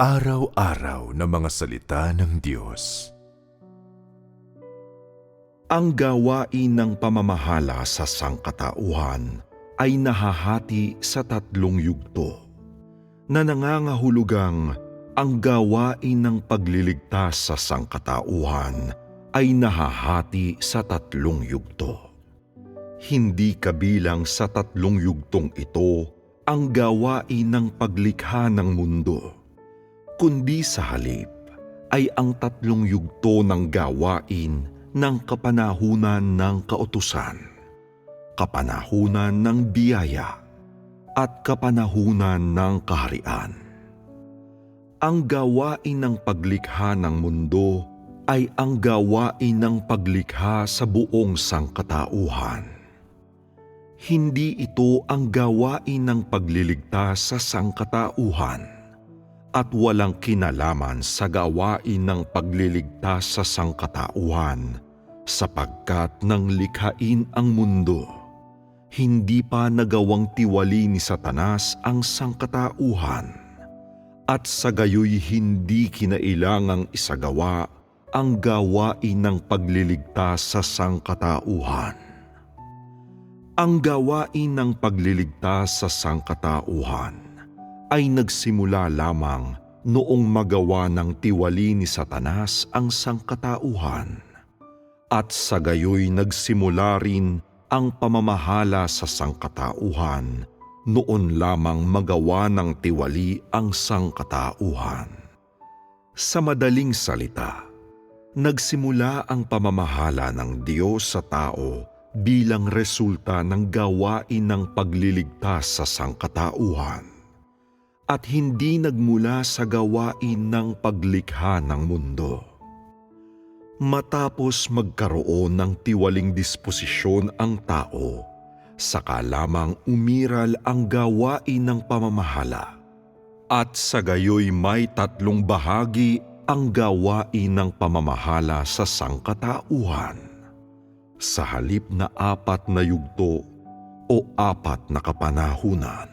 Araw-araw na mga salita ng Diyos. Ang gawain ng pamamahala sa sangkatauhan ay nahahati sa tatlong yugto na nangangahulugang ang gawain ng pagliligtas sa sangkatauhan ay nahahati sa tatlong yugto. Hindi kabilang sa tatlong yugtong ito ang gawain ng paglikha ng mundo, kundi sa halip ay ang tatlong yugto ng gawain ng kapanahunan ng kautusan, kapanahunan ng biyaya, at kapanahunan ng kaharian. Ang gawain ng paglikha ng mundo ay ang gawain ng paglikha sa buong sangkatauhan. Hindi ito ang gawain ng pagliligtas sa sangkatauhan at walang kinalaman sa gawain ng pagliligtas sa sangkatauhan sapagkat nang likhain ang mundo, hindi pa nagawang tiwali ni Satanas ang sangkatauhan at sa gayoy hindi kinailangang isagawa ang gawain ng pagliligtas sa sangkatauhan. Ang gawain ng pagliligtas sa sangkatauhan ay nagsimula lamang noong magawa ng tiwali ni Satanas ang sangkatauhan. At sa gayoy nagsimula rin ang pamamahala sa sangkatauhan noon lamang magawa ng tiwali ang sangkatauhan. Sa madaling salita, nagsimula ang pamamahala ng Diyos sa tao bilang resulta ng gawain ng pagliligtas sa sangkatauhan at hindi nagmula sa gawain ng paglikha ng mundo. Matapos magkaroon ng tiwaling disposisyon ang tao, saka lamang umiral ang gawain ng pamamahala. At sa gayoy may tatlong bahagi ang gawain ng pamamahala sa sangkatauhan. Sa halip na apat na yugto o apat na kapanahunan.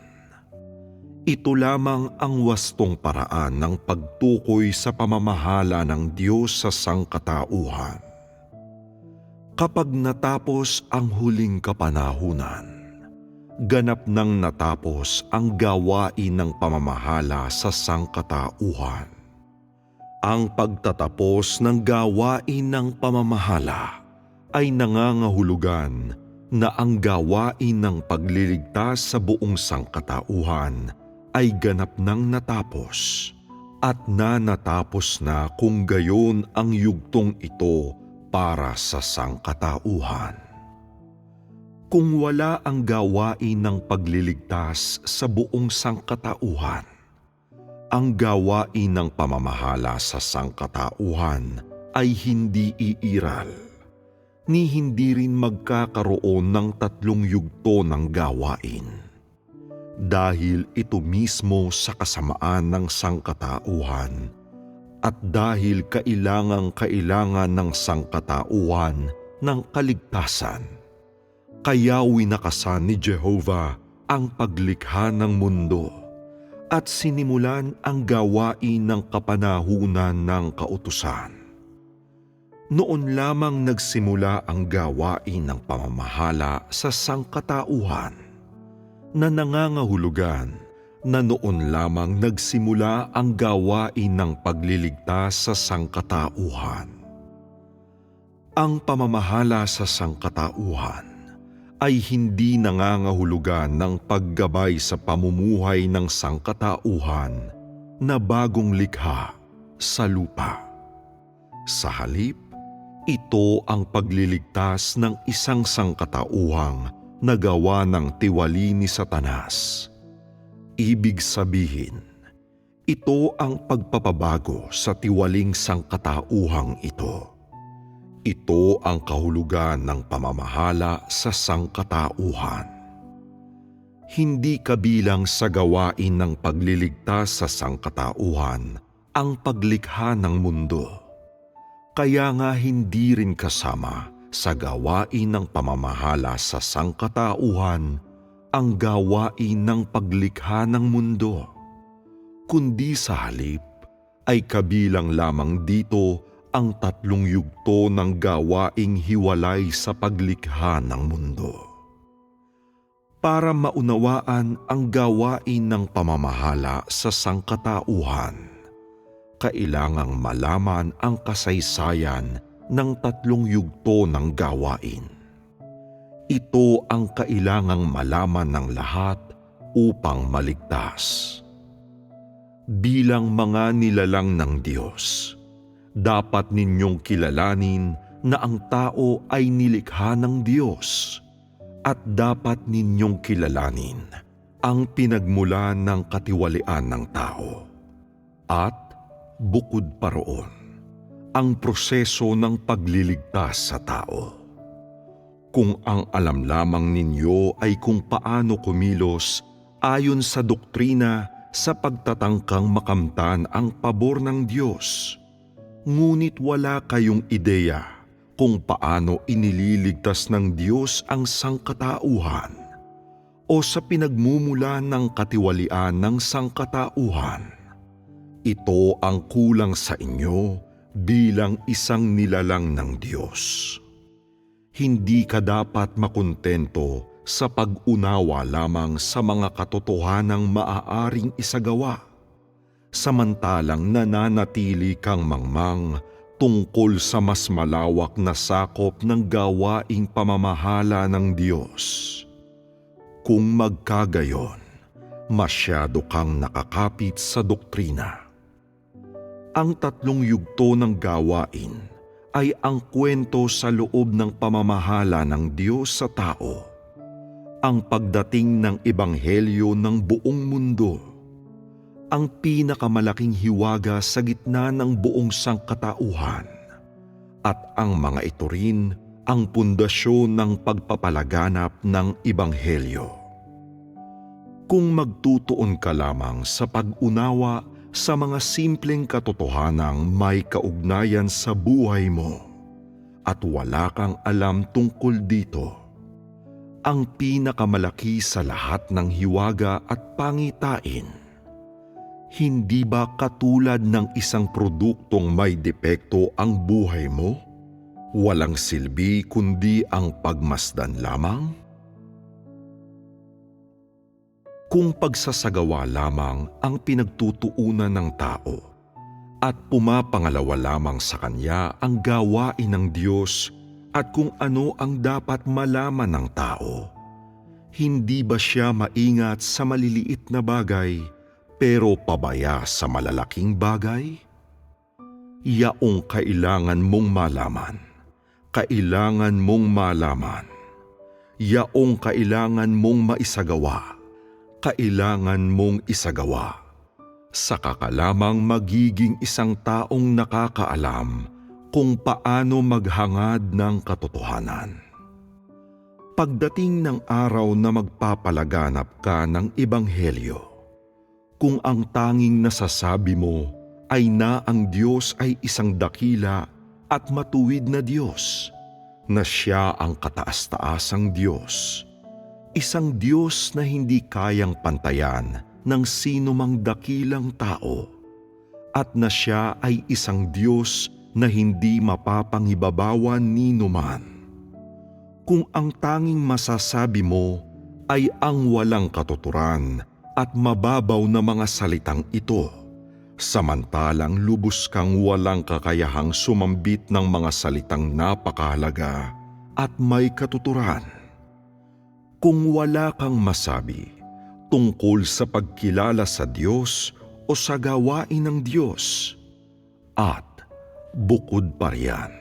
Ito lamang ang wastong paraan ng pagtukoy sa pamamahala ng Diyos sa sangkatauhan. Kapag natapos ang huling kapanahunan, ganap nang natapos ang gawain ng pamamahala sa sangkatauhan. Ang pagtatapos ng gawain ng pamamahala ay nangangahulugan na ang gawain ng pagliligtas sa buong sangkatauhan ay ganap nang natapos at na natapos na kung gayon ang yugtong ito para sa sangkatauhan. Kung wala ang gawain ng pagliligtas sa buong sangkatauhan, ang gawain ng pamamahala sa sangkatauhan ay hindi iiral, ni hindi rin magkakaroon ng tatlong yugto ng gawain dahil ito mismo sa kasamaan ng sangkatauhan at dahil kailangang kailangan ng sangkatauhan ng kaligtasan. Kaya winakasan ni Jehovah ang paglikha ng mundo at sinimulan ang gawain ng kapanahunan ng kautusan. Noon lamang nagsimula ang gawain ng pamamahala sa sangkatauhan na nangangahulugan na noon lamang nagsimula ang gawain ng pagliligtas sa sangkatauhan. Ang pamamahala sa sangkatauhan ay hindi nangangahulugan ng paggabay sa pamumuhay ng sangkatauhan na bagong likha sa lupa. Sa halip, ito ang pagliligtas ng isang sangkatauhang nagawa ng tiwali ni Satanas. Ibig sabihin, ito ang pagpapabago sa tiwaling sangkatauhang ito. Ito ang kahulugan ng pamamahala sa sangkatauhan. Hindi kabilang sa gawain ng pagliligtas sa sangkatauhan ang paglikha ng mundo. Kaya nga hindi rin kasama sa gawain ng pamamahala sa sangkatauhan ang gawain ng paglikha ng mundo, kundi sa halip ay kabilang lamang dito ang tatlong yugto ng gawaing hiwalay sa paglikha ng mundo. Para maunawaan ang gawain ng pamamahala sa sangkatauhan, kailangang malaman ang kasaysayan ng tatlong yugto ng gawain. Ito ang kailangang malaman ng lahat upang maligtas. Bilang mga nilalang ng Diyos, dapat ninyong kilalanin na ang tao ay nilikha ng Diyos at dapat ninyong kilalanin ang pinagmulan ng katiwalian ng tao. At bukod pa roon, ang proseso ng pagliligtas sa tao. Kung ang alam lamang ninyo ay kung paano kumilos ayon sa doktrina sa pagtatangkang makamtan ang pabor ng Diyos, ngunit wala kayong ideya kung paano inililigtas ng Diyos ang sangkatauhan o sa pinagmumula ng katiwalian ng sangkatauhan. Ito ang kulang sa inyo bilang isang nilalang ng Diyos. Hindi ka dapat makontento sa pag-unawa lamang sa mga katotohanang maaaring isagawa, samantalang nananatili kang mangmang tungkol sa mas malawak na sakop ng gawaing pamamahala ng Diyos. Kung magkagayon, masyado kang nakakapit sa doktrina. Ang tatlong yugto ng gawain ay ang kwento sa loob ng pamamahala ng Diyos sa tao. Ang pagdating ng ebanghelyo ng buong mundo. Ang pinakamalaking hiwaga sa gitna ng buong sangkatauhan. At ang mga ito rin ang pundasyon ng pagpapalaganap ng ebanghelyo. Kung magtutuon ka lamang sa pag-unawa sa mga simpleng katotohanang may kaugnayan sa buhay mo at wala kang alam tungkol dito. Ang pinakamalaki sa lahat ng hiwaga at pangitain. Hindi ba katulad ng isang produktong may depekto ang buhay mo? Walang silbi kundi ang pagmasdan lamang? Kung pagsasagawa lamang ang pinagtutuunan ng tao at pumapangalawa lamang sa kanya ang gawain ng Diyos at kung ano ang dapat malaman ng tao. Hindi ba siya maingat sa maliliit na bagay pero pabaya sa malalaking bagay? Yaong kailangan mong malaman, kailangan mong malaman, yaong kailangan mong maisagawa kailangan mong isagawa. Saka ka lamang magiging isang taong nakakaalam kung paano maghangad ng katotohanan. Pagdating ng araw na magpapalaganap ka ng Ebanghelyo, kung ang tanging nasasabi mo ay na ang Diyos ay isang dakila at matuwid na Diyos, na siya ang kataas-taasang Diyos, isang Diyos na hindi kayang pantayan ng sino mang dakilang tao at na siya ay isang Diyos na hindi mapapangibabawan ni numan. Kung ang tanging masasabi mo ay ang walang katuturan at mababaw na mga salitang ito, samantalang lubos kang walang kakayahang sumambit ng mga salitang napakahalaga at may katuturan, kung wala kang masabi tungkol sa pagkilala sa Diyos o sa gawain ng Diyos. At bukod pa riyan,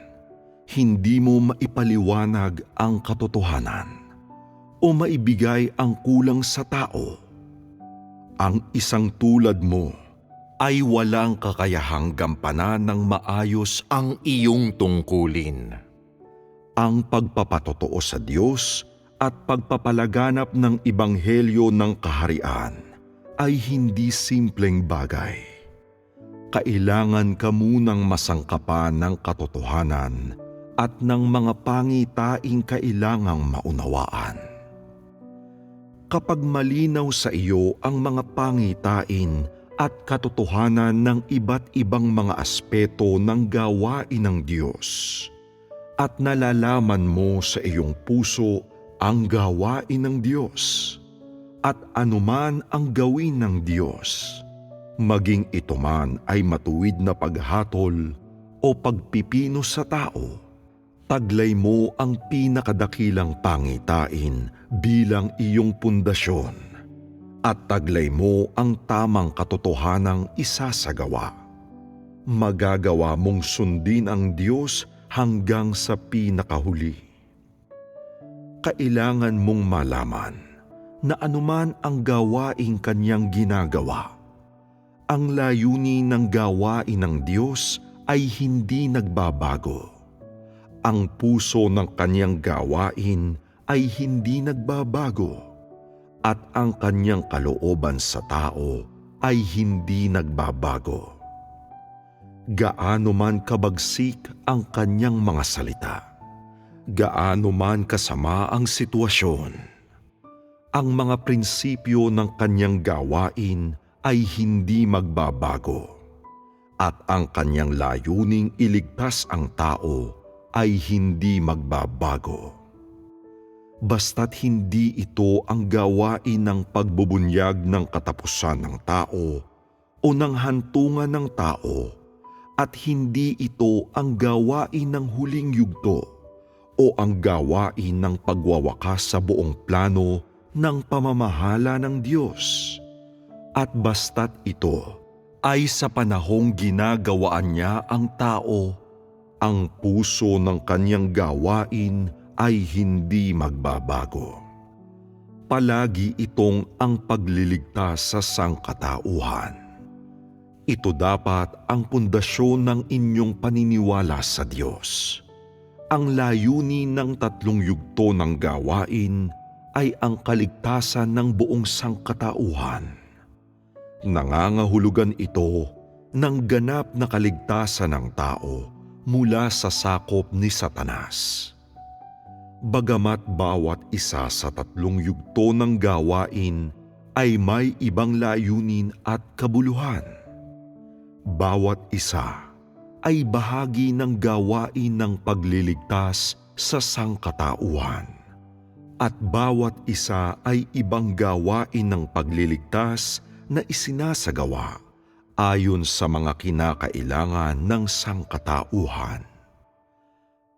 hindi mo maipaliwanag ang katotohanan o maibigay ang kulang sa tao. Ang isang tulad mo ay walang kakayahang gampanan ng maayos ang iyong tungkulin. Ang pagpapatotoo sa Diyos at pagpapalaganap ng ibanghelyo ng kaharian ay hindi simpleng bagay. Kailangan ka munang masangkapan ng katotohanan at ng mga pangitaing kailangang maunawaan. Kapag malinaw sa iyo ang mga pangitain at katotohanan ng iba't ibang mga aspeto ng gawain ng Diyos at nalalaman mo sa iyong puso ang gawain ng Diyos at anuman ang gawin ng Diyos, maging ito man ay matuwid na paghatol o pagpipino sa tao, taglay mo ang pinakadakilang pangitain bilang iyong pundasyon at taglay mo ang tamang katotohanang isasagawa. Magagawa mong sundin ang Diyos hanggang sa pinakahuli. Kailangan mong malaman na anuman ang gawaing kanyang ginagawa, ang layunin ng gawain ng Diyos ay hindi nagbabago. Ang puso ng kanyang gawain ay hindi nagbabago at ang kanyang kalooban sa tao ay hindi nagbabago. Gaano man kabagsik ang kanyang mga salita, gaano man kasama ang sitwasyon, ang mga prinsipyo ng kanyang gawain ay hindi magbabago at ang kanyang layuning iligtas ang tao ay hindi magbabago. Basta't hindi ito ang gawain ng pagbubunyag ng katapusan ng tao o ng hantungan ng tao at hindi ito ang gawain ng huling yugto o ang gawain ng pagwawakas sa buong plano ng pamamahala ng Diyos. At basta't ito ay sa panahong ginagawaan niya ang tao, ang puso ng kanyang gawain ay hindi magbabago. Palagi itong ang pagliligtas sa sangkatauhan. Ito dapat ang pundasyon ng inyong paniniwala sa Diyos. Ang layunin ng tatlong yugto ng gawain ay ang kaligtasan ng buong sangkatauhan. Nangangahulugan ito ng ganap na kaligtasan ng tao mula sa sakop ni Satanas. Bagamat bawat isa sa tatlong yugto ng gawain ay may ibang layunin at kabuluhan. Bawat isa ay bahagi ng gawain ng pagliligtas sa sangkatauhan. At bawat isa ay ibang gawain ng pagliligtas na isinasagawa ayon sa mga kinakailangan ng sangkatauhan.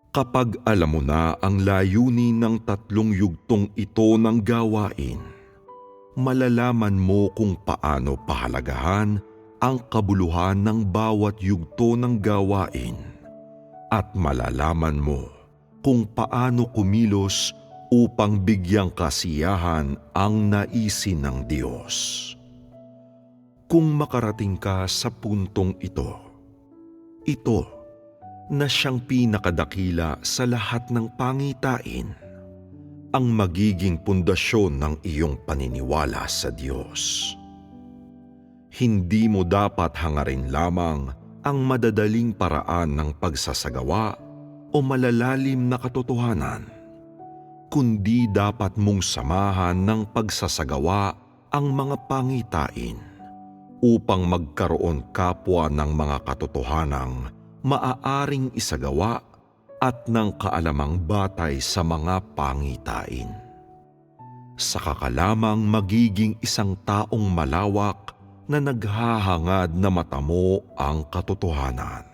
Kapag alam mo na ang layunin ng tatlong yugtong ito ng gawain, malalaman mo kung paano pahalagahan ang kabuluhan ng bawat yugto ng gawain at malalaman mo kung paano kumilos upang bigyang kasiyahan ang naisin ng Diyos. Kung makarating ka sa puntong ito, ito na siyang pinakadakila sa lahat ng pangitain, ang magiging pundasyon ng iyong paniniwala sa Diyos. Hindi mo dapat hangarin lamang ang madadaling paraan ng pagsasagawa o malalalim na katotohanan, kundi dapat mong samahan ng pagsasagawa ang mga pangitain upang magkaroon kapwa ng mga katotohanang maaaring isagawa at ng kaalamang batay sa mga pangitain. Saka ka lamang magiging isang taong malawak na naghahangad na matamo ang katotohanan.